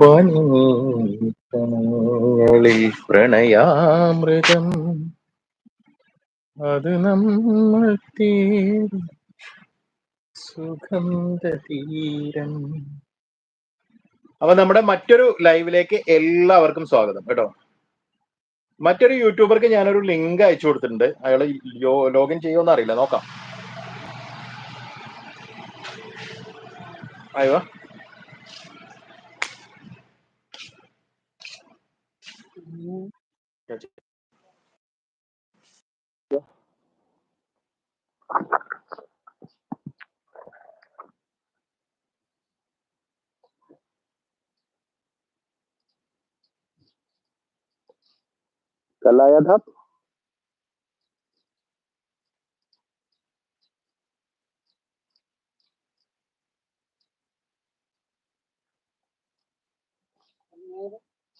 പനിനീത്തങ്ങളിൽ പ്രണയാമൃതം. അത് നമ്മൾ തേടി സുഗന്ധതീരം അപ്പൊ നമ്മുടെ മറ്റൊരു ലൈവിലേക്ക് എല്ലാവർക്കും സ്വാഗതം കേട്ടോ. മറ്റൊരു യൂട്യൂബർക്ക് ഞാനൊരു ലിങ്ക് അയച്ചു കൊടുത്തിട്ടുണ്ട്. അയാൾ ലോഗിൻ ചെയ്യുമെന്ന് അറിയില്ല നോക്കാം. അയ്യോ. कल आया था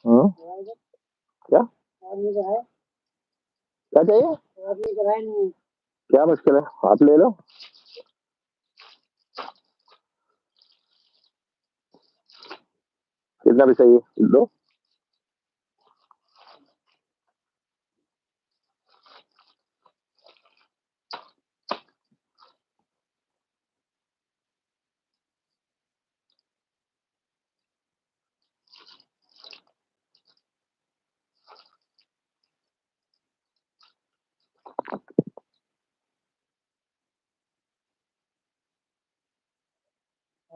हम्म? क्या क्या चाहिए क्या मुश्किल है? आप ले लो। कितना भी चाहिए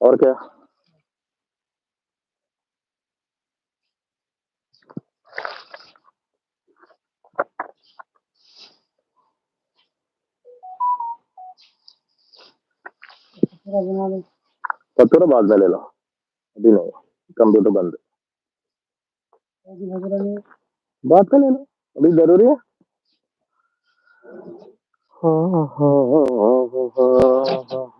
और क्या? पत्थर बाद में ले लो। अभी नहीं, कंप्यूटर बंद बात कर लेना, अभी ज़रूरी है हाँ हाँ हाँ हाँ हाँ।, हाँ, हाँ।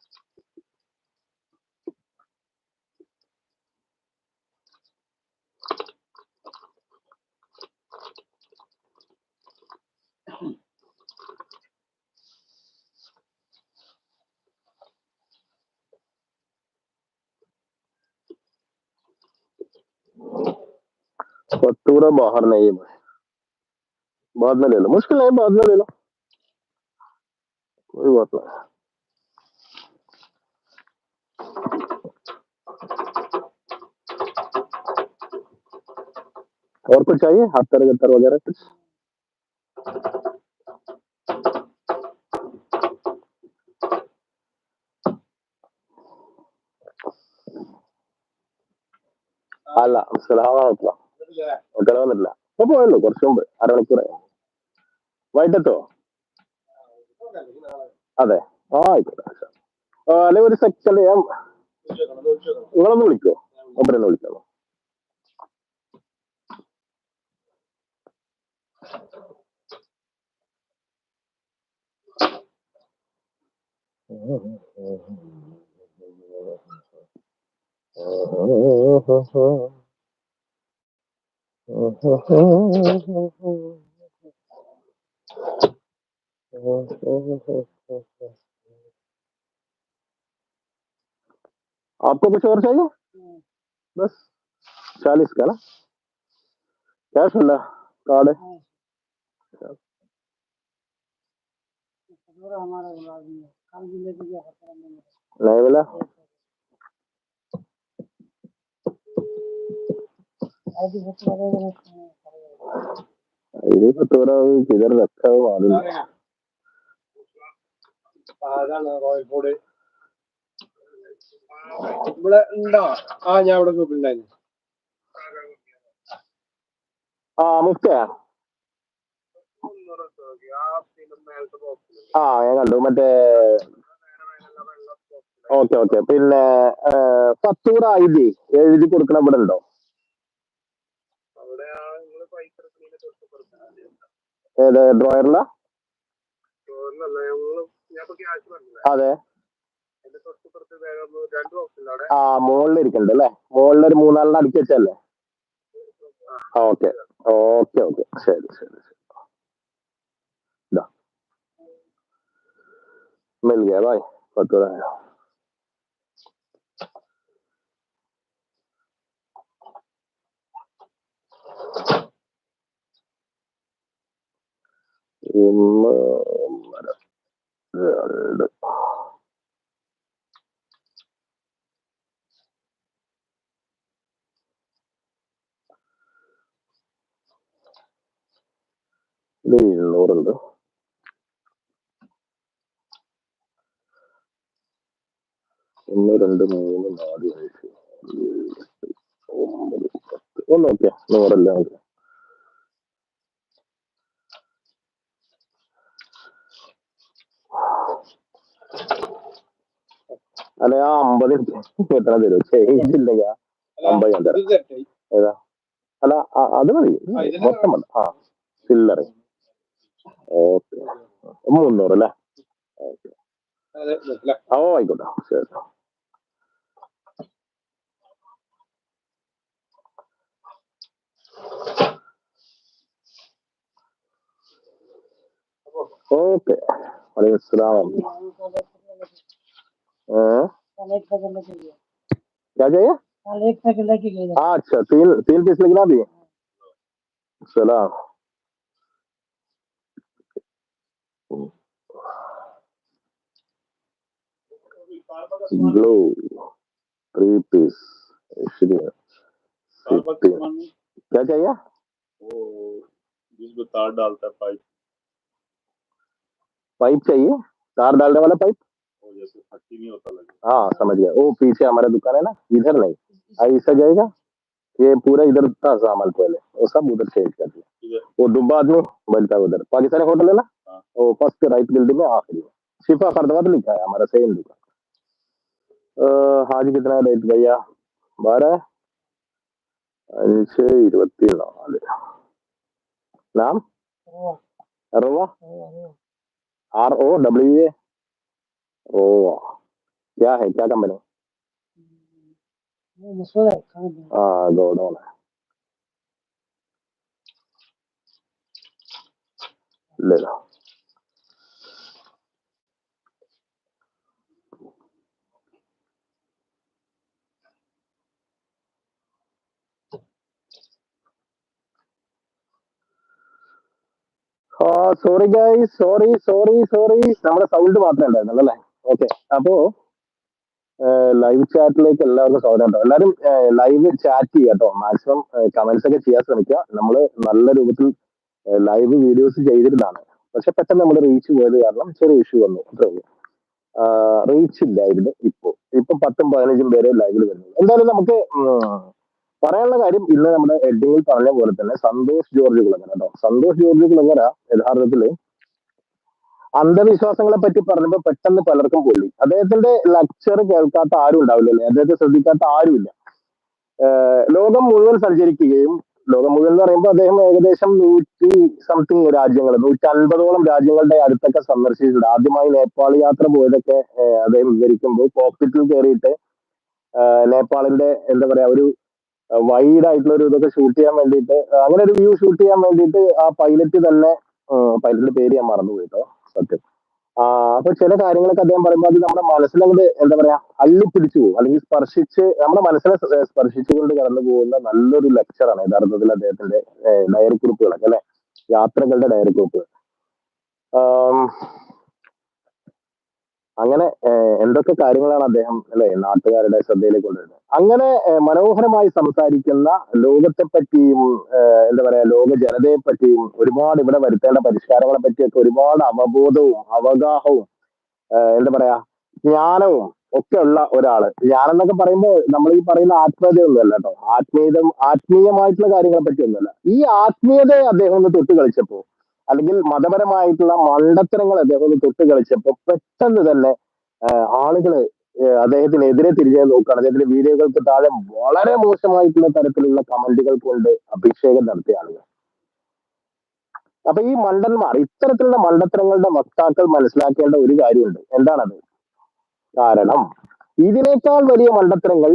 भटूरा बाहर नहीं है भाई। बाद में ले लो। मुश्किल नहीं, बाद में ले लो। कोई बात नहीं। और कुछ चाहिए? हाथ तर गर वगैरह कुछ? अल्लाह सलाम ഒക്കെ വന്നിട്ടില്ല ഇപ്പൊ പോയല്ലോ കുറച്ച് മുമ്പ് അരമണിക്കൂറായി വൈകിട്ടെത്തോ അതെ ആയിക്കോട്ടെ അല്ലെ ഒരു സെക്കൻഡ് ഞാൻ നിങ്ങളൊന്ന് വിളിക്കോ ഒപ്പരൊന്ന് വിളിക്കാമോ आपको कुछ और चाहिए? बस चालीस का ना? क्या सुन रहा कार्ड है? नहीं बोला ये तो थोड़ा किधर रखा है मालूम नहीं। അതാണ് റോയൽ ഫുഡ് ഇവിടെ ഉണ്ടോ ആ ഞാൻ ഇവിടെ ഗ്രൂപ്പിലുണ്ടായിരുന്നു ആ മുഫ്തയാ ആ ഞാൻ കണ്ടു മറ്റേ ഓക്കെ ഓക്കെ പിന്നെ ഫത്തൂർ ഐഡി എഴുതി കൊടുക്കണ ഇവിടെ ഉണ്ടോ ഏത് ഡ്രോയറില അതെ ആ മുകളിൽ ഇരിക്കണ്ട് അല്ലേ മുകളിൽ ഒരു മൂന്നാലിന് അടുക്കി വെച്ചല്ലേ ഓക്കെ ഓക്കെ ഓക്കെ ശരി ശരി ശരി ഇതാ मिल गया भाई फतूर आया ഒന്ന് ഒന്നര രണ്ട് എഴുന്നൂറുണ്ട് ഒന്ന് രണ്ട് മൂന്ന് നാല് അഞ്ച് ഒമ്പത് പത്ത്. ഒന്ന് നോക്കിയാ നൂറല്ലേ നമുക്ക്? അല്ലെ ആ അമ്പത് എത്ര തരും? ചേഞ്ച് ഇല്ലെങ്കിൽ അമ്പത് ഞാൻ തരാം. ഏതാ? അല്ല അത് മതി. മൊത്തം മതി. ആ ചില്ലറ ഓക്കെ. മുന്നൂറ് അല്ലേ? ഓ ആയിക്കോട്ടെ. ശരി. ओके वालेकुम अस्सलाम क्या चाहिए अच्छा तेल तेल किस लिखना भी सलाम ब्लू थ्री पीस क्या चाहिए वो जिसमें तार डालता है पाइप पाइप चाहिए तार डालने वाला पाइप वो जैसे फट्टी नहीं होता लगे हाँ समझ गया वो पीछे हमारा दुकान है ना इधर नहीं ऐसा जाएगा ये पूरा इधर था सामान पहले वो सब उधर चेंज कर दिया इधर वो डुब्बा आदमी बनता है उधर पाकिस्तानी होटल है ना हाँ। वो फर्स्ट राइट बिल्डिंग में आखिरी में शिफा खरदवाद लिखा है हमारा सेम दुकान अह, आज कितना रेट भैया बारह അഞ്ച് ഇരുപത്തിനാല് നാം रोवा റോവ रोवा रोवा आर ओ डब्ल्यू ए रोवा क्या है क्या कंपनी वो मसूर है खाने पीने हाँ गोडाउन है ले लो ആ sorry guys sorry sorry sorry നമ്മുടെ സൗണ്ട് മാത്രമേ ഉണ്ടായിരുന്നുള്ളൂ അല്ലേ? ഓക്കെ അപ്പോ ലൈവ് ചാറ്റിലേക്ക് എല്ലാവർക്കും സ്വാഗതം ഉണ്ടോ എല്ലാവരും ലൈവ് ചാറ്റ് ചെയ്യുക കേട്ടോ. മാക്സിമം കമന്റ്സ് ഒക്കെ ചെയ്യാൻ ശ്രമിക്കുക. നമ്മൾ നല്ല രൂപത്തിൽ ലൈവ് വീഡിയോസ് ചെയ്തിരുന്നതാണ്. പക്ഷെ പെട്ടെന്ന് നമ്മൾ റീച്ച് പോയത് കാരണം ചെറിയ ഇഷ്യൂ വന്നു. അത്രേ ഉള്ളൂ. റീച്ച് ഇല്ലായിരുന്നു ഇപ്പോ. ഇപ്പൊ പത്തും പതിനഞ്ചും പേര് ലൈവിൽ വരുന്നത് എന്തായാലും നമുക്ക് പറയാനുള്ള കാര്യം ഇന്ന് നമ്മുടെ എഡിങ്ങിൽ പറഞ്ഞ പോലെ തന്നെ സന്തോഷ് ജോർജ് കുളങ്ങര കേട്ടോ. സന്തോഷ് ജോർജ് കുളങ്ങര യഥാർത്ഥത്തിൽ അന്ധവിശ്വാസങ്ങളെ പറ്റി പറഞ്ഞപ്പോ പെട്ടെന്ന് പലർക്കും പൊള്ളി അദ്ദേഹത്തിന്റെ ലെക്ചർ കേൾക്കാത്ത ആരും ഉണ്ടാവില്ലല്ലേ? അദ്ദേഹത്തെ ശ്രദ്ധിക്കാത്ത ആരുമില്ല. ലോകം മുഴുവൻ സഞ്ചരിക്കുകയും ലോകം മുഴുവൻ എന്ന് പറയുമ്പോൾ അദ്ദേഹം ഏകദേശം നൂറ്റി സംതിങ് രാജ്യങ്ങൾ നൂറ്റി അൻപതോളം രാജ്യങ്ങളുടെ അടുത്തൊക്കെ സന്ദർശിച്ചിട്ടുണ്ട്. ആദ്യമായി നേപ്പാൾ യാത്ര പോയതൊക്കെ അദ്ദേഹം വിവരിക്കുമ്പോൾ കോക്പിറ്റിൽ കയറിയിട്ട് നേപ്പാളിന്റെ എന്താ പറയാ ഒരു വൈഡ് ആയിട്ടുള്ള ഒരു ഇതൊക്കെ ഷൂട്ട് ചെയ്യാൻ വേണ്ടിയിട്ട് അങ്ങനെ ഒരു വ്യൂ ഷൂട്ട് ചെയ്യാൻ വേണ്ടിയിട്ട് ആ പൈലറ്റ് തന്നെ പൈലറ്റിന്റെ പേര് ഞാൻ മറന്നുപോയി കേട്ടോ സത്യം. അപ്പൊ ചില കാര്യങ്ങളൊക്കെ അദ്ദേഹം പറയുമ്പോൾ അത് നമ്മുടെ മനസ്സിലങ്ങോട്ട് എന്താ പറയാ അള്ളിപ്പിടിച്ചു പോകും. അല്ലെങ്കിൽ സ്പർശിച്ച് നമ്മുടെ മനസ്സിനെ സ്പർശിച്ചുകൊണ്ട് കടന്നു പോകുന്ന നല്ലൊരു ലെക്ചറാണ് യഥാർത്ഥത്തിൽ അദ്ദേഹത്തിന്റെ ഡയറി കുറിപ്പുകളൊക്കെ അല്ലെ? യാത്രകളുടെ ഡയറി കുറിപ്പുകൾ. അങ്ങനെ എന്തൊക്കെ കാര്യങ്ങളാണ് അദ്ദേഹം അല്ലെ നാട്ടുകാരുടെ ശ്രദ്ധയിലേക്ക് കൊണ്ടുവരുന്നത്? അങ്ങനെ മനോഹരമായി സംസാരിക്കുന്ന ലോകത്തെ പറ്റിയും എന്താ പറയാ ലോക ജനതയെ പറ്റിയും ഒരുപാട് ഇവിടെ വരുത്തേണ്ട പരിഷ്കാരങ്ങളെ പറ്റിയൊക്കെ ഒരുപാട് അവബോധവും അവഗാഹവും എന്താ പറയാ ജ്ഞാനവും ഒക്കെ ഉള്ള ഒരാൾ. ജ്ഞാനം എന്നൊക്കെ പറയുമ്പോൾ നമ്മൾ ഈ പറയുന്ന ആത്മീയതയൊന്നുമല്ല കേട്ടോ. ആത്മീയത ആത്മീയമായിട്ടുള്ള കാര്യങ്ങളെ പറ്റി ഒന്നുമല്ല ഈ ആത്മീയതയെ അദ്ദേഹം ഒന്ന് തൊട്ട് കളിച്ചപ്പോ അല്ലെങ്കിൽ മതപരമായിട്ടുള്ള മണ്ടത്തരങ്ങൾ അദ്ദേഹം തൊട്ട് കളിച്ചപ്പോൾ പെട്ടെന്ന് തന്നെ ആളുകൾ അദ്ദേഹത്തിനെതിരെ തിരിഞ്ഞു നോക്കുകയാണ്. അദ്ദേഹത്തിന്റെ വീഡിയോകൾക്ക് താഴെ വളരെ മോശമായിട്ടുള്ള തരത്തിലുള്ള കമന്റുകൾ കൊണ്ട് അഭിഷേകം നടത്തിയ ആളുകൾ. അപ്പൊ ഈ മണ്ടന്മാർ ഇത്തരത്തിലുള്ള മണ്ടത്തരങ്ങളുടെ വക്താക്കൾ മനസ്സിലാക്കേണ്ട ഒരു കാര്യമുണ്ട്. എന്താണത്? കാരണം ഇതിനേക്കാൾ വലിയ മണ്ടത്തരങ്ങൾ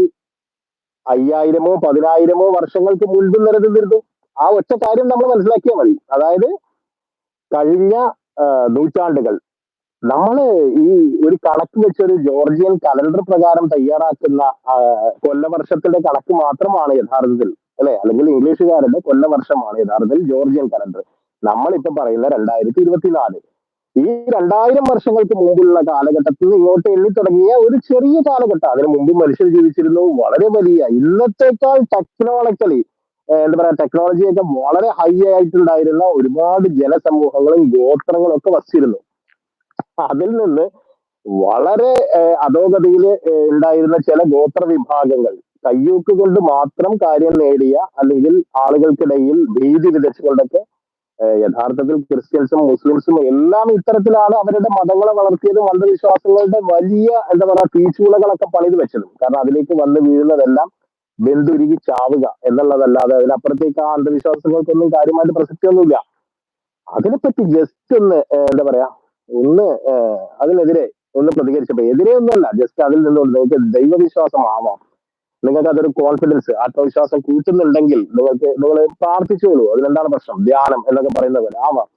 അയ്യായിരമോ പതിനായിരമോ വർഷങ്ങൾക്ക് മുൻപ് നിലനിന്നിരുന്നു. ആ ഒറ്റ കാര്യം നമ്മൾ മനസ്സിലാക്കിയാൽ മതി. അതായത് കഴിഞ്ഞ നൂറ്റാണ്ടുകൾ. നമ്മൾ ഈ ഒരു കണക്ക് വെച്ചൊരു ജോർജിയൻ കലണ്ടർ പ്രകാരം തയ്യാറാക്കുന്ന കൊല്ലവർഷത്തിന്റെ കണക്ക് മാത്രമാണ് യഥാർത്ഥത്തിൽ അല്ലെ? അല്ലെങ്കിൽ ഇംഗ്ലീഷുകാരുടെ കൊല്ലവർഷമാണ് യഥാർത്ഥത്തിൽ ജോർജിയൻ കലണ്ടർ നമ്മളിപ്പോ പറയുന്ന രണ്ടായിരത്തി ഇരുപത്തിനാല് ഈ രണ്ടായിരം വർഷങ്ങൾക്ക് മുമ്പുള്ള കാലഘട്ടത്തിൽ ഇങ്ങോട്ട് എണ്ണി തുടങ്ങിയ ഒരു ചെറിയ കാലഘട്ടം. അതിനു മുമ്പ് മനുഷ്യർ ജീവിച്ചിരുന്നു. വളരെ വലിയ. ഇന്നത്തെക്കാൾ ടെക്നോളജിക്കലി എന്താ പറയാ ടെക്നോളജിയൊക്കെ വളരെ ഹൈ ആയിട്ടുണ്ടായിരുന്ന ഒരുപാട് ജനസമൂഹങ്ങളും ഗോത്രങ്ങളും ഒക്കെ വസിച്ചിരുന്നു. അതിൽ നിന്ന് വളരെ അധോഗതിയിൽ ഉണ്ടായിരുന്ന ചില ഗോത്ര വിഭാഗങ്ങൾ കയ്യൂക്ക് കൊണ്ട് മാത്രം കാര്യം നേടിയ അല്ലെങ്കിൽ ആളുകൾക്കിടയിൽ ഭീതി വിതച്ചുകൊണ്ടൊക്കെ യഥാർത്ഥത്തിൽ ക്രിസ്ത്യൻസും മുസ്ലിംസും എല്ലാം ഇത്തരത്തിലാണ് അവരുടെ മതങ്ങളെ വളർത്തിയതും അന്ധവിശ്വാസങ്ങളുടെ വലിയ എന്താ പറയാ തീച്ചൂളകളൊക്കെ പണിത് വെച്ചതും കാരണം അതിലേക്ക് വന്ന് വീഴുന്നതെല്ലാം ബന്ധുരുകി ചാവുക എന്നുള്ളതല്ലാതെ അതിനപ്പുറത്തേക്ക് ആ അന്ധവിശ്വാസങ്ങൾക്കൊന്നും കാര്യമായിട്ട് പ്രസക്തിയൊന്നുമില്ല. അതിനെപ്പറ്റി ജസ്റ്റ് ഒന്ന് എന്താ പറയാ ഒന്ന് അതിനെതിരെ ഒന്ന് പ്രതികരിച്ചപ്പോ എതിരെ ഒന്നുമല്ല ജസ്റ്റ് അതിൽ നിന്നുകൊണ്ട് നിങ്ങൾക്ക് ദൈവവിശ്വാസം ആവാം. നിങ്ങൾക്ക് അതൊരു കോൺഫിഡൻസ് ആത്മവിശ്വാസം കൂട്ടുന്നുണ്ടെങ്കിൽ നിങ്ങൾക്ക് നിങ്ങൾ പ്രാർത്ഥിച്ചോളൂ. അതിനെന്താണ് പ്രശ്നം? ധ്യാനം എന്നൊക്കെ പറയുന്ന പോലെ ആവാം.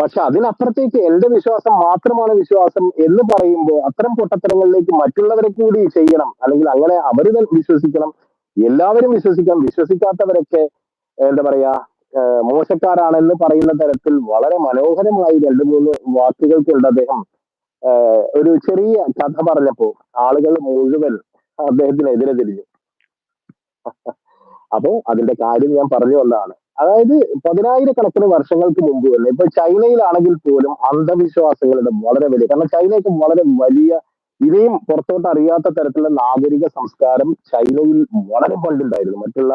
പക്ഷെ അതിനപ്പുറത്തേക്ക് എന്റെ വിശ്വാസം മാത്രമാണ് വിശ്വാസം എന്ന് പറയുമ്പോൾ അത്തരം പൊട്ടത്തരങ്ങളിലേക്ക് മറ്റുള്ളവരെ കൂടി ചെയ്യണം. അല്ലെങ്കിൽ അങ്ങനെ അവർ വിശ്വസിക്കണം. എല്ലാവരും വിശ്വസിക്കാം വിശ്വസിക്കാത്തവരൊക്കെ എന്താ പറയാ മോശക്കാരാണെന്ന് പറയുന്ന തരത്തിൽ വളരെ മനോഹരമായി രണ്ട് മൂന്ന് വാക്കുകൾ കൊണ്ട് അദ്ദേഹം ഒരു ചെറിയ കഥ പറഞ്ഞപ്പോ ആളുകൾ മുഴുവൻ അദ്ദേഹത്തിനെതിരെ തിരിഞ്ഞു. അപ്പോ അതിന്റെ കാര്യം ഞാൻ പറഞ്ഞു വന്നതാണ്. അതായത് പതിനായിരക്കണക്കിന് വർഷങ്ങൾക്ക് മുമ്പ് തന്നെ ഇപ്പൊ ചൈനയിലാണെങ്കിൽ പോലും അന്ധവിശ്വാസങ്ങളുടെ വളരെ വലിയ കാരണം ചൈനയൊക്കെ വളരെ വലിയ ഇനിയും പുറത്തോട്ട് അറിയാത്ത തരത്തിലുള്ള നാഗരിക സംസ്കാരം ചൈനയിൽ വളരെ പണ്ടുണ്ടായിരുന്നു. മറ്റുള്ള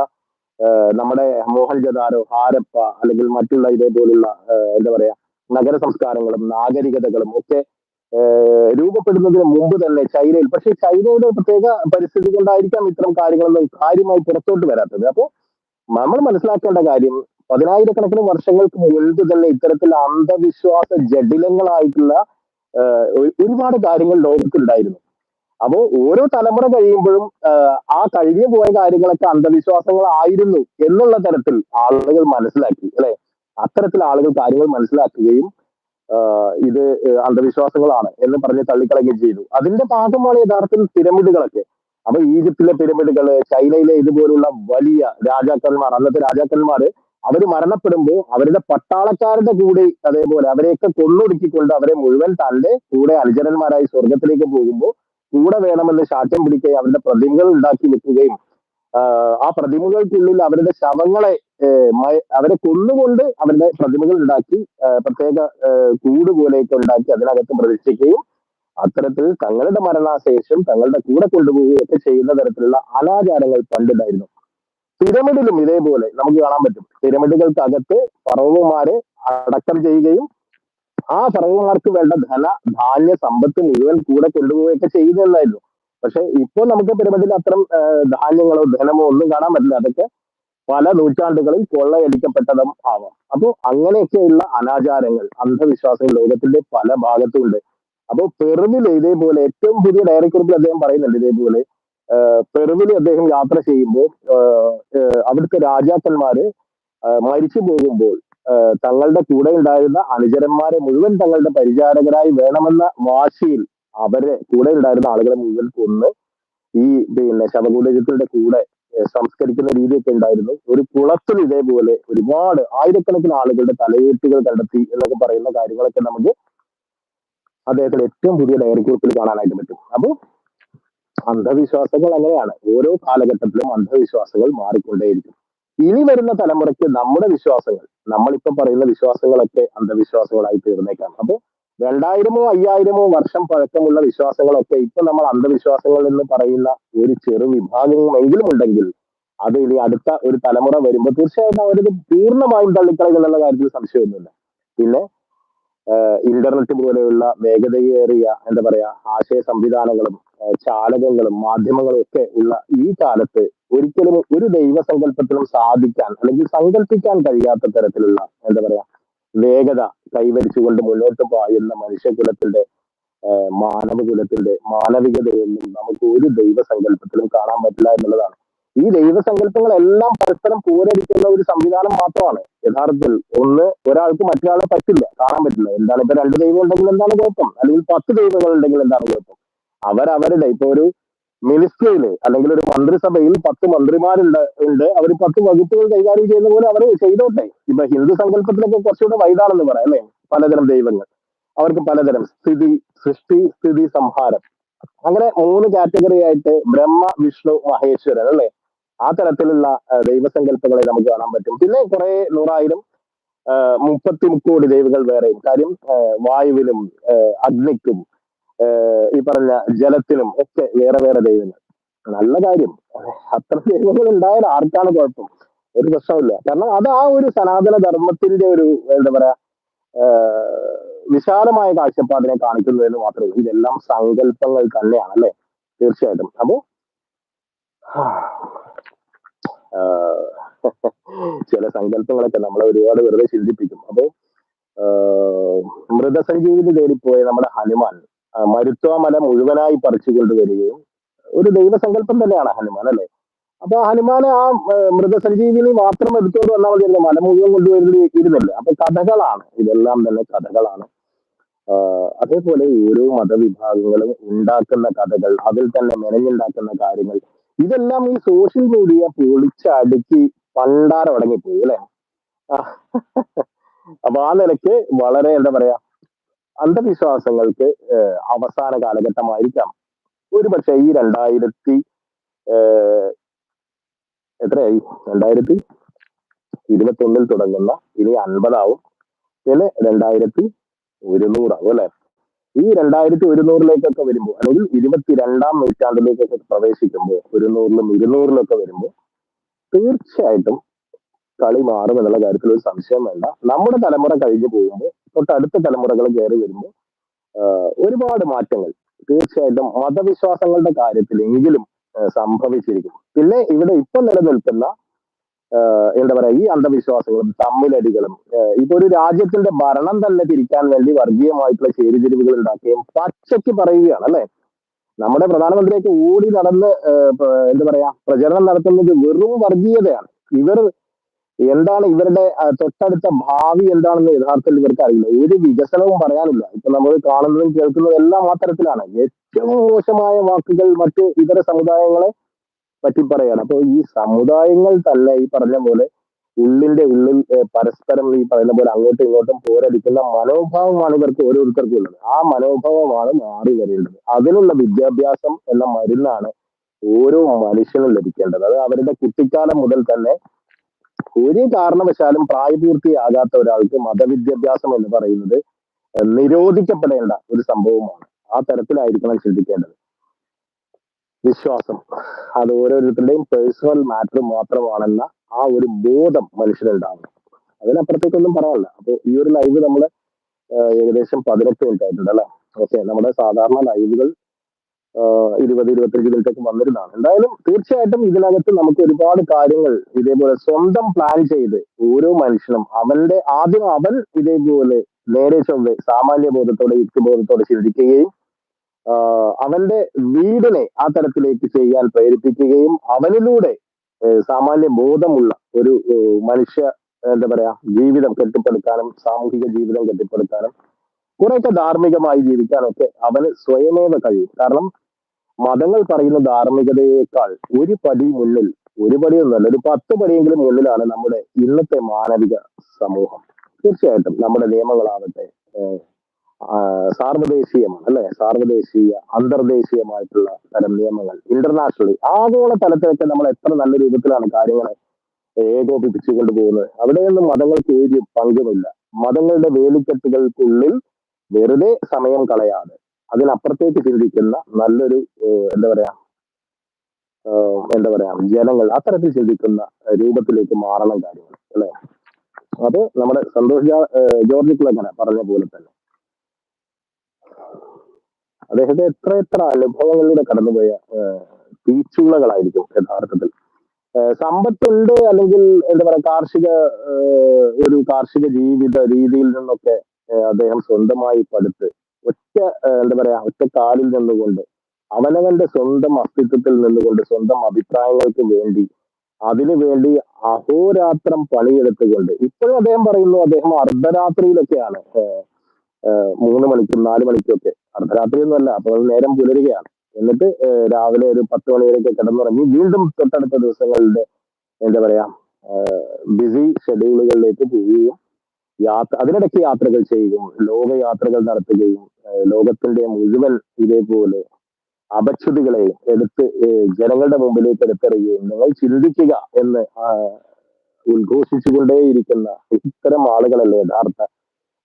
നമ്മുടെ മോഹൻജദാരോ ഹാരപ്പ അല്ലെങ്കിൽ മറ്റുള്ള ഇതേപോലുള്ള എന്താ പറയാ നഗര സംസ്കാരങ്ങളും നാഗരികതകളും ഒക്കെ രൂപപ്പെടുന്നതിന് മുമ്പ് തന്നെ ചൈനയിൽ പക്ഷേ ചൈനയുടെ പ്രത്യേക പരിസ്ഥിതി കൊണ്ടായിരിക്കാം ഇത്തരം കാര്യങ്ങളൊന്നും കാര്യമായി പുറത്തോട്ട് വരാത്തത്. അപ്പോൾ നമ്മൾ മനസ്സിലാക്കേണ്ട കാര്യം പതിനായിരക്കണക്കിന് വർഷങ്ങൾക്ക് മുൻപ് തന്നെ ഇത്തരത്തിൽ അന്ധവിശ്വാസ ജഡിലങ്ങളായിട്ടുള്ള ഒരുപാട് കാര്യങ്ങൾ ലോകത്തിലുണ്ടായിരുന്നു. അപ്പോ ഓരോ തലമുറ കഴിയുമ്പോഴും ആ കഴിഞ്ഞു പോയ കാര്യങ്ങളൊക്കെ അന്ധവിശ്വാസങ്ങളായിരുന്നു എന്നുള്ള തരത്തിൽ ആളുകൾ മനസ്സിലാക്കി അല്ലെ? അത്തരത്തിൽ ആളുകൾ കാര്യങ്ങൾ മനസ്സിലാക്കുകയും ഇത് അന്ധവിശ്വാസങ്ങളാണ് എന്ന് പറഞ്ഞ് തള്ളിക്കളയുകയും ചെയ്തു. അതിന്റെ ഭാഗമാണ് യഥാർത്ഥത്തിൽ പിരമിഡുകളൊക്കെ. അപ്പൊ ഈജിപ്തിലെ പിരമിഡുകൾ ചൈനയിലെ ഇതുപോലുള്ള വലിയ രാജാക്കന്മാർ അന്നത്തെ രാജാക്കന്മാര് അവർ മരണപ്പെടുമ്പോൾ അവരുടെ പട്ടാളക്കാരുടെ കൂടെ അതേപോലെ അവരെയൊക്കെ കൊള്ളൊടുക്കിക്കൊണ്ട് അവരെ മുഴുവൻ തന്റെ കൂടെ അനുചരന്മാരായി സ്വർഗത്തിലേക്ക് പോകുമ്പോൾ കൂടെ വേണമെന്ന് ശാഠ്യം പിടിക്കുകയും അവരുടെ പ്രതിമകൾ ഉണ്ടാക്കി വെക്കുകയും ആ പ്രതിമകൾക്കുള്ളിൽ അവരുടെ ശവങ്ങളെ അവരെ കൊന്നുകൊണ്ട് അവരുടെ പ്രതിമകൾ ഉണ്ടാക്കി പ്രത്യേക കൂട് പോലെയൊക്കെ ഉണ്ടാക്കി അതിനകത്ത് പ്രതിഷ്ഠിക്കുകയും അത്തരത്തിൽ തങ്ങളുടെ മരണശേഷം തങ്ങളുടെ കൂടെ കൊണ്ടുപോവുകയൊക്കെ ചെയ്യുന്ന തരത്തിലുള്ള അനാചാരങ്ങൾ പണ്ടുണ്ടായിരുന്നു. പിരമിഡിലും ഇതേപോലെ നമുക്ക് കാണാൻ പറ്റും. പിരമിഡുകൾക്കകത്ത് പറവുമാരെ അടക്കം ചെയ്യുകയും ആ ഫറവന്മാർക്ക് വേണ്ട ധന ധാന്യ സമ്പത്ത് മുഴുവൻ കൂടെ കൊണ്ടുപോവുകയൊക്കെ ചെയ്തതായിരുന്നു പക്ഷെ ഇപ്പോൾ നമുക്ക് പിരമിഡിൽ അത്തരം ധാന്യങ്ങളോ ധനമോ ഒന്നും കാണാൻ പറ്റില്ല. അതൊക്കെ പല നൂറ്റാണ്ടുകളിൽ കൊള്ളയടിക്കപ്പെട്ടതും ആവാം. അപ്പോൾ അങ്ങനെയൊക്കെയുള്ള അനാചാരങ്ങൾ അന്ധവിശ്വാസങ്ങൾ ലോകത്തിന്റെ പല ഭാഗത്തും ഉണ്ട് അപ്പോ പെറുവിൽ ഇതേപോലെ ഏറ്റവും പുതിയ ഡയറി കുറിപ്പിൽ അദ്ദേഹം പറയുന്നുണ്ട് ഇതേപോലെ പെറുവിൽ അദ്ദേഹം യാത്ര ചെയ്യുമ്പോൾ അവിടുത്തെ രാജാക്കന്മാര് മരിച്ചു പോകുമ്പോൾ തങ്ങളുടെ കൂടെ ഉണ്ടായിരുന്ന അനുചരന്മാരെ മുഴുവൻ തങ്ങളുടെ പരിചാരകരായി വേണമെന്ന വാശിയിൽ അവരെ കൂടെ ഉണ്ടായിരുന്ന ആളുകളെ മുഴുവൻ കൊന്ന് ഈ പിന്നെ ശവകൂടങ്ങളുടെ കൂടെ സംസ്കരിക്കുന്ന രീതിയൊക്കെ ഉണ്ടായിരുന്നു. ഒരു കുളത്തിൽ ഇതേപോലെ ഒരുപാട് ആയിരക്കണക്കിന് ആളുകളുടെ തലയെട്ടുകൾ കണ്ടെത്തി എന്നൊക്കെ പറയുന്ന കാര്യങ്ങളൊക്കെ നമുക്ക് അദ്ദേഹത്തിന്റെ ഏറ്റവും പുതിയ ഡയറി കുറിപ്പിൽ കാണാനായിട്ട് പറ്റും. അപ്പൊ അന്ധവിശ്വാസങ്ങൾ അങ്ങനെയാണ്. ഓരോ കാലഘട്ടത്തിലും അന്ധവിശ്വാസങ്ങൾ മാറിക്കൊണ്ടേയിരിക്കും. ഇനി വരുന്ന തലമുറയ്ക്ക് നമ്മുടെ വിശ്വാസങ്ങൾ നമ്മളിപ്പോ പറയുന്ന വിശ്വാസങ്ങളൊക്കെ അന്ധവിശ്വാസങ്ങളായി തീർന്നേക്കാം. അപ്പോൾ രണ്ടായിരമോ അയ്യായിരമോ വർഷം പഴക്കമുള്ള വിശ്വാസങ്ങളൊക്കെ ഇപ്പൊ നമ്മൾ അന്ധവിശ്വാസങ്ങൾ എന്ന് പറയുന്ന ഒരു ചെറു വിഭാഗമെങ്കിലും ഉണ്ടെങ്കിൽ അത് ഇനി അടുത്ത ഒരു തലമുറ വരുമ്പോൾ തീർച്ചയായിട്ടും അവരത് പൂർണമായും തള്ളിക്കളയും എന്നുള്ള കാര്യത്തിൽ സംശയമൊന്നുമില്ല. പിന്നെ ഇന്റർനെറ്റ് പോലെയുള്ള വേഗതയേറിയ എന്താ പറയാ ആശയ സംവിധാനങ്ങളും ചാലകങ്ങളും മാധ്യമങ്ങളും ഒക്കെ ഉള്ള ഈ കാലത്ത് ഒരിക്കലും ഒരു ദൈവസങ്കല്പത്തിനും സാധിക്കാൻ അല്ലെങ്കിൽ സങ്കല്പിക്കാൻ കഴിയാത്ത തരത്തിലുള്ള എന്താ പറയാ വേഗത കൈവരിച്ചുകൊണ്ട് മുന്നോട്ട് പായുന്ന മനുഷ്യകുലത്തിന്റെ മാനവകുലത്തിന്റെ മാനവികതയൊന്നും നമുക്ക് ഒരു ദൈവസങ്കല്പത്തിലും കാണാൻ പറ്റില്ല എന്നുള്ളതാണ്. ഈ ദൈവസങ്കല്പങ്ങളെല്ലാം പരസ്പരം പോരടിക്കുന്ന ഒരു സംവിധാനം മാത്രമാണ്. യഥാർത്ഥത്തിൽ ഒന്ന് ഒരാൾക്ക് മറ്റൊരാളെ പറ്റില്ല കാണാൻ പറ്റില്ല. എന്താണ് ഇപ്പൊ രണ്ട് ദൈവം ഉണ്ടെങ്കിൽ എന്താണ് കുഴപ്പം? അല്ലെങ്കിൽ പത്ത് ദൈവങ്ങൾ ഉണ്ടെങ്കിൽ എന്താണ് കുഴപ്പം? അവരവരുടെ ഇപ്പൊ ഒരു മിനിസ്ട്രിയിൽ അല്ലെങ്കിൽ ഒരു മന്ത്രിസഭയിൽ പത്ത് മന്ത്രിമാരുണ്ട് ഉണ്ട്. അവർ പത്ത് വകുപ്പുകൾ കൈകാര്യം ചെയ്യുന്ന പോലെ അവർ ചെയ്തോട്ടെ. ഇപ്പൊ ഹിന്ദു സങ്കല്പത്തിലൊക്കെ കുറച്ചുകൂടെ വൈതാണെന്ന് പറയാം അല്ലെ? പലതരം ദൈവങ്ങൾ. അവർക്ക് പലതരം സ്ഥിതി സൃഷ്ടി സ്ഥിതി സംഹാരം. അങ്ങനെ മൂന്ന് കാറ്റഗറി ആയിട്ട് ബ്രഹ്മ വിഷ്ണു മഹേശ്വരൻ അല്ലെ? ആ തരത്തിലുള്ള ദൈവസങ്കല്പങ്ങളെ നമുക്ക് കാണാൻ പറ്റും. പിന്നെ കുറെ നൂറായിരം മുപ്പത്തി മുക്കോടി ദൈവങ്ങൾ വേറെയും. കാര്യം വായുവിലും അഗ്നിക്കും ഈ പറഞ്ഞ ജലത്തിനും ഒക്കെ വേറെ വേറെ ദൈവങ്ങൾ. നല്ല കാര്യം. അത്ര ദൈവങ്ങൾ ഉണ്ടായാലും ആർക്കാണ് കുഴപ്പം? ഒരു പ്രശ്നമില്ല കാരണം അത് ആ ഒരു സനാതന ധർമ്മത്തിന്റെ ഒരു എന്താ പറയാ വിശാലമായ കാഴ്ചപ്പാടിനെ കാണിക്കുന്നു എന്ന് മാത്രമേ ഇതെല്ലാം സങ്കല്പങ്ങൾ തന്നെയാണ് അല്ലെ തീർച്ചയായിട്ടും. അപ്പോ ചില സങ്കല്പങ്ങളൊക്കെ നമ്മളെ ഒരുപാട് വെറുതെ ചിന്തിപ്പിക്കും. അപ്പോൾ മൃതസഞ്ജീവിനി തേടിപ്പോയ നമ്മുടെ ഹനുമാൻ ആ, മരുത്വ മല മുഴുവനായി പറിച്ചു കൊണ്ടുവരികയും ഒരു ദൈവസങ്കല്പം തന്നെയാണ് ഹനുമാൻ അല്ലെ? അപ്പൊ ഹനുമാനെ ആ മൃതസഞ്ജീവിനി മാത്രം എടുത്തുകൊണ്ട് വന്നാൽ മതിയായിരുന്നു മല മുഴുവൻ കൊണ്ടുവരുന്നത് ഇരുന്നില്ല. അപ്പൊ കഥകളാണ്. ഇതെല്ലാം തന്നെ കഥകളാണ്. അതേപോലെ ഓരോ മതവിഭാഗങ്ങളും ഉണ്ടാക്കുന്ന കഥകൾ അതിൽ തന്നെ മെനഞ്ഞുണ്ടാക്കുന്ന കാര്യങ്ങൾ ഇതെല്ലാം ഈ സോഷ്യൽ മീഡിയ പൊളിച്ചടുക്കി പണ്ടാരം അടങ്ങിപ്പോയി അല്ലെ? അപ്പൊ ആ നിലയ്ക്ക് വളരെ എന്താ പറയാ അന്ധവിശ്വാസങ്ങൾക്ക് അവസാന കാലഘട്ടമായിരിക്കാം. ഒരു പക്ഷേ ഈ രണ്ടായിരത്തി എത്രയായി? രണ്ടായിരത്തി ഇരുപത്തി ഒന്നിൽ തുടങ്ങുന്ന ഇനി അൻപതാവും. പിന്നെ രണ്ടായിരത്തി ഒരുന്നൂറാവും അല്ലെ? ഈ രണ്ടായിരത്തി ഒരുന്നൂറിലേക്കൊക്കെ വരുമ്പോൾ അല്ലെങ്കിൽ ഇരുപത്തിരണ്ടാം നൂറ്റാണ്ടിലേക്കൊക്കെ പ്രവേശിക്കുമ്പോൾ ഒരുന്നൂറിലും ഇരുന്നൂറിലൊക്കെ വരുമ്പോൾ തീർച്ചയായിട്ടും കളി മാറുമെന്നുള്ള കാര്യത്തിൽ ഒരു സംശയം വേണ്ട. നമ്മുടെ തലമുറ കഴിഞ്ഞു പോകുമ്പോൾ തൊട്ടടുത്ത തലമുറകൾ കയറി വരുമ്പോൾ ഒരുപാട് മാറ്റങ്ങൾ. തീർച്ചയായിട്ടും മതവിശ്വാസങ്ങളുടെ കാര്യത്തിലെങ്കിലും എങ്കിലും സംഭവിച്ചിരിക്കും. പിന്നെ ഇവിടെ ഇപ്പൊ നിലനിൽക്കുന്ന എന്താ പറയാ ഈ അന്ധവിശ്വാസങ്ങളും തമ്മിലടികളും. ഇതൊരു രാജ്യത്തിന്റെ ഭരണം തന്നെ തിരിക്കാൻ വേണ്ടി വർഗീയമായിട്ടുള്ള ചേരിതിരിവുകൾ ഉണ്ടാക്കുകയും പച്ചയ്ക്ക് പറയുകയാണ് അല്ലെ? നമ്മുടെ പ്രധാനമന്ത്രിയൊക്കെ ഓടി നടന്ന് എന്താ പറയാ പ്രചരണം നടത്തുന്നത് വെറും വർഗീയതയാണ്. ഇവർ എന്താണ് ഇവരുടെ തൊട്ടടുത്ത ഭാവി എന്താണെന്ന് യഥാർത്ഥത്തിൽ ഇവർക്ക് അറിയില്ല. ഒരു വികസനവും പറയാനില്ല. ഇപ്പൊ നമ്മൾ കാണുന്നതും കേൾക്കുന്നതും എല്ലാം ആ തരത്തിലാണ്. ഏറ്റവും മോശമായ വാക്കുകൾ മറ്റ് ഇതര സമുദായങ്ങളെ പറ്റി പറയാണ്. അപ്പൊ ഈ സമുദായങ്ങൾ തന്നെ ഈ പറഞ്ഞ പോലെ ഉള്ളിന്റെ ഉള്ളിൽ പരസ്പരം ഈ പറയുന്ന പോലെ അങ്ങോട്ടും ഇങ്ങോട്ടും പോരടിക്കുന്ന മനോഭാവമാണ് ഇവർക്ക് ഓരോരുത്തർക്കും ഉള്ളത്. ആ മനോഭാവമാണ് മാറി വരേണ്ടത്. അതിനുള്ള വിദ്യാഭ്യാസം എന്ന മരുന്നാണ് ഓരോ മനുഷ്യനും ലഭിക്കേണ്ടത്. അത് അവരുടെ കുട്ടിക്കാലം മുതൽ തന്നെ ഒരു കാരണവശാലും പ്രായപൂർത്തിയാകാത്ത ഒരാൾക്ക് മതവിദ്യാഭ്യാസം എന്ന് പറയുന്നത് നിരോധിക്കപ്പെടേണ്ട ഒരു സംഭവമാണ്. ആ തരത്തിലായിരിക്കണം ചിന്തിക്കേണ്ടത്. വിശ്വാസം. അത് ഓരോരുത്തരുടെയും പേഴ്സണൽ മാറ്റർ മാത്രമാണെന്ന ആ ഒരു ബോധം മനുഷ്യനുണ്ടാവണം അതിനപ്പുറത്തേക്കൊന്നും പറയാനില്ല. അപ്പൊ ഈ ഒരു ലൈവ് നമ്മൾ ഏകദേശം പതിനെട്ട് മിനിറ്റ് ആയിട്ടുണ്ട് അല്ലെ? ഓക്കെ നമ്മുടെ സാധാരണ ലൈവുകൾ ഇരുപത് ഇരുപത്തഞ്ച് മിനിറ്റൊക്കെ വന്നിരുന്നതാണ്. എന്തായാലും തീർച്ചയായിട്ടും ഇതിനകത്ത് നമുക്ക് ഒരുപാട് കാര്യങ്ങൾ ഇതേപോലെ സ്വന്തം പ്ലാൻ ചെയ്ത് ഓരോ മനുഷ്യനും അവന്റെ ആദ്യം അവൻ ഇതേപോലെ നേരെ ചൊവ്വെ സാമാന്യ ബോധത്തോടെ യുക്തിബോധത്തോടെ ചിന്തിക്കുകയും അവന്റെ വീടിനെ ആ തരത്തിലേക്ക് ചെയ്യാൻ പ്രേരിപ്പിക്കുകയും അവനിലൂടെ സാമാന്യ ബോധമുള്ള ഒരു മനുഷ്യ എന്താ പറയാ ജീവിതം കെട്ടിപ്പടുക്കാനും സാമൂഹിക ജീവിതം കെട്ടിപ്പടുക്കാനും കുറെയൊക്കെ ധാർമ്മികമായി ജീവിക്കാനൊക്കെ അവന് സ്വയമേവ കഴിയും. കാരണം മതങ്ങൾ പറയുന്ന ധാർമ്മികതയേക്കാൾ ഒരു പടി മുന്നിൽ ഒരു പടി ഒന്നല്ല ഒരു പത്ത് പടിയെങ്കിലും മുന്നിലാണ് നമ്മുടെ ഇന്നത്തെ മാനവിക സമൂഹം. തീർച്ചയായിട്ടും നമ്മുടെ നിയമങ്ങളാവട്ടെ സാർവദേശീയമാണ് അല്ലെ? സാർവദേശീയ അന്തർദേശീയമായിട്ടുള്ള തരം നിയമങ്ങൾ ഇന്റർനാഷണലി ആഗോള തലത്തിലൊക്കെ നമ്മൾ എത്ര നല്ല രൂപത്തിലാണ് കാര്യങ്ങളെ ഏകോപിപ്പിച്ചു കൊണ്ടുപോകുന്നത്? അവിടെയൊന്നും മതങ്ങൾക്ക് ഒരു പങ്കുമില്ല. മതങ്ങളുടെ വേലിക്കെട്ടുകൾക്കുള്ളിൽ വെറുതെ സമയം കളയാതെ അതിനപ്പുറത്തേക്ക് ചിന്തിക്കുന്ന നല്ലൊരു എന്താ പറയാ എന്താ പറയാ ജനങ്ങൾ അത്തരത്തിൽ ചിന്തിക്കുന്ന രൂപത്തിലേക്ക് മാറണം കാര്യങ്ങൾ അല്ലെ? അത് നമ്മുടെ സന്തോഷ് ജോർജ് കുളങ്ങര പറഞ്ഞ പോലെ തന്നെ. അദ്ദേഹത്തെ എത്ര എത്ര അനുഭവങ്ങളിലൂടെ കടന്നുപോയ തീച്ചുളകളായിരിക്കും യഥാർത്ഥത്തിൽ. സമ്പത്തുണ്ട് അല്ലെങ്കിൽ എന്താ പറയാ കാർഷിക ഒരു കാർഷിക ജീവിത രീതിയിൽ നിന്നൊക്കെ അദ്ദേഹം സ്വന്തമായി പഠിച്ച് ഒറ്റ എന്താ പറയാ ഒറ്റ കാലിൽ നിന്നുകൊണ്ട് അവനവന്റെ സ്വന്തം അസ്തിത്വത്തിൽ നിന്നുകൊണ്ട് സ്വന്തം അഭിപ്രായങ്ങൾക്ക് വേണ്ടി അതിനു വേണ്ടി അഹോരാത്രം പണിയെടുത്തുകൊണ്ട് ഇപ്പോഴും അദ്ദേഹം പറയുന്നു അദ്ദേഹം അർദ്ധരാത്രിയിലൊക്കെയാണ് മൂന്ന് മണിക്കും നാല് മണിക്കും ഒക്കെ. അർദ്ധരാത്രി ഒന്നുമല്ല അപ്പോൾ അത് നേരം പുലരുകയാണ്. എന്നിട്ട് രാവിലെ ഒരു പത്ത് മണി വരെയൊക്കെ കിടന്നുറങ്ങി വീണ്ടും തൊട്ടടുത്ത ദിവസങ്ങളുടെ എന്താ പറയാ ബിസി ഷെഡ്യൂളുകളിലേക്ക് പോവുകയും യാത്ര അതിനിടയ്ക്ക് യാത്രകൾ ചെയ്യുകയും ലോകയാത്രകൾ നടത്തുകയും ലോകത്തിന്റെ മുഴുവൻ ഇതേപോലെ അപച്യുതികളെ എടുത്ത് ജനങ്ങളുടെ മുമ്പിലേക്ക് എടുത്തെറിയുകയും നിങ്ങൾ ചിന്തിക്കുക എന്ന് ഉദ്ഘോഷിച്ചുകൊണ്ടേയിരിക്കുന്ന ഇത്തരം ആളുകളല്ലേ യഥാർത്ഥ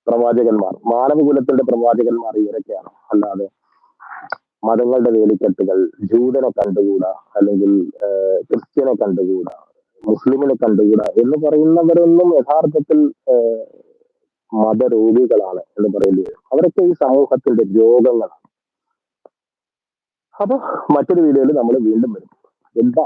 പ്രവാചകന്മാർ മാനവകുലത്തിന്റെ പ്രവാചകന്മാർ ഇവരൊക്കെയാണ്. അല്ലാതെ മതങ്ങളുടെ വേലിക്കെട്ടുകൾ ജൂതനെ കണ്ടുകൂടാ അല്ലെങ്കിൽ ക്രിസ്ത്യനെ കണ്ടുകൂടാ മുസ്ലിമിനെ കണ്ടുകൂടാ എന്ന് പറയുന്നവരൊന്നും യഥാർത്ഥത്തിൽ മതരോഗികളാണ് എന്ന് വരും. അവരൊക്കെ ഈ സമൂഹത്തിന്റെ രോഗങ്ങളാണ്. അപ്പൊ മറ്റൊരു വീഡിയോയിൽ നമ്മൾ വീണ്ടും വരും. എന്താ